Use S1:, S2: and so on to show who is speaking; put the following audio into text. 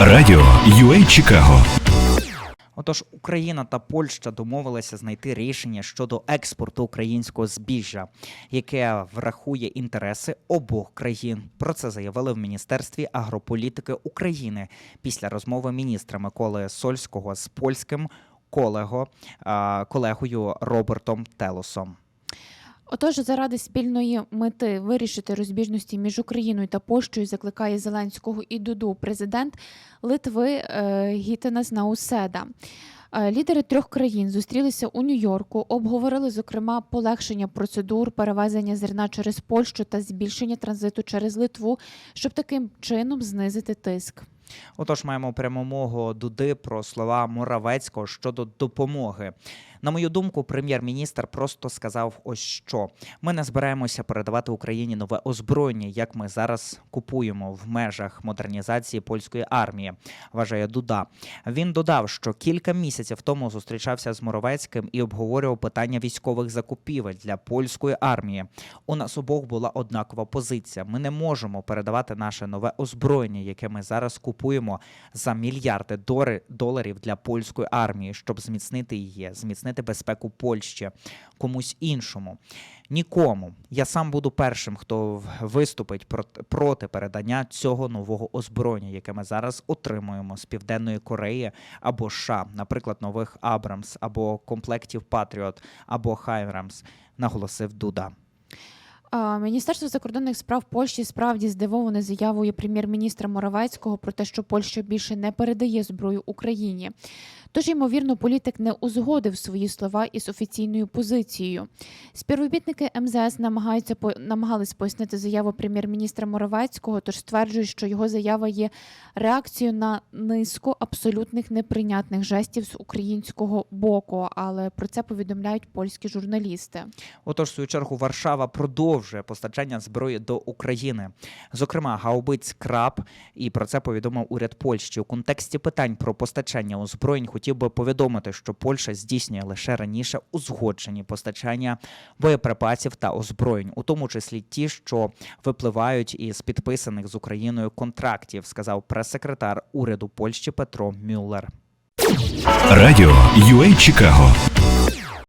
S1: Радіо UA Чикаго
S2: Отож, Україна та Польща домовилися знайти рішення щодо експорту українського збіжжя, яке врахує інтереси обох країн. Про це заявили в Міністерстві агрополітики України після розмови міністра Миколи Сольського з польським колего, колегою Робертом Телосом.
S3: Отож, заради спільної мети вирішити розбіжності між Україною та Польщею закликає Зеленського і Дуду президент Литви е, Гітенас Науседа. Е, Лідери трьох країн зустрілися у Нью-Йорку, обговорили зокрема полегшення процедур перевезення зерна через Польщу та збільшення транзиту через Литву, щоб таким чином знизити тиск.
S2: Отож, маємо пряму мову Дуди про слова Моравецького щодо допомоги. На мою думку, прем'єр-міністр просто сказав: ось що ми не збираємося передавати Україні нове озброєння, як ми зараз купуємо в межах модернізації польської армії. Вважає Дуда. Він додав, що кілька місяців тому зустрічався з Моровецьким і обговорював питання військових закупівель для польської армії. У нас обох була однакова позиція. Ми не можемо передавати наше нове озброєння, яке ми зараз купуємо за мільярди доларів для польської армії, щоб зміцнити її, зміцнити безпеку Польщі комусь іншому. Нікому. Я сам буду першим, хто виступить проти передання цього нового озброєння, яке ми зараз отримуємо з Південної Кореї або США, наприклад, нових Абрамс, або комплектів Патріот, або Хайрамс, наголосив Дуда.
S3: Міністерство закордонних справ Польщі справді здивоване заявою прем'єр-міністра Моравецького про те, що Польща більше не передає зброю Україні. Тож, ймовірно, політик не узгодив свої слова із офіційною позицією. Співробітники МЗС намагаються по- намагались пояснити заяву прем'єр-міністра Моравецького, тож стверджують, що його заява є реакцією на низку абсолютних неприйнятних жестів з українського боку. Але про це повідомляють польські журналісти.
S2: Отож, в свою чергу, Варшава продовжує постачання зброї до України, зокрема гаубиць краб, і про це повідомив уряд Польщі. У контексті питань про постачання озброєнь хотів би повідомити, що Польща здійснює лише раніше узгоджені постачання боєприпасів та озброєнь, у тому числі ті, що випливають із підписаних з Україною контрактів, сказав прес-секретар уряду Польщі Петро Мюллер.
S1: Радіо UA Чикаго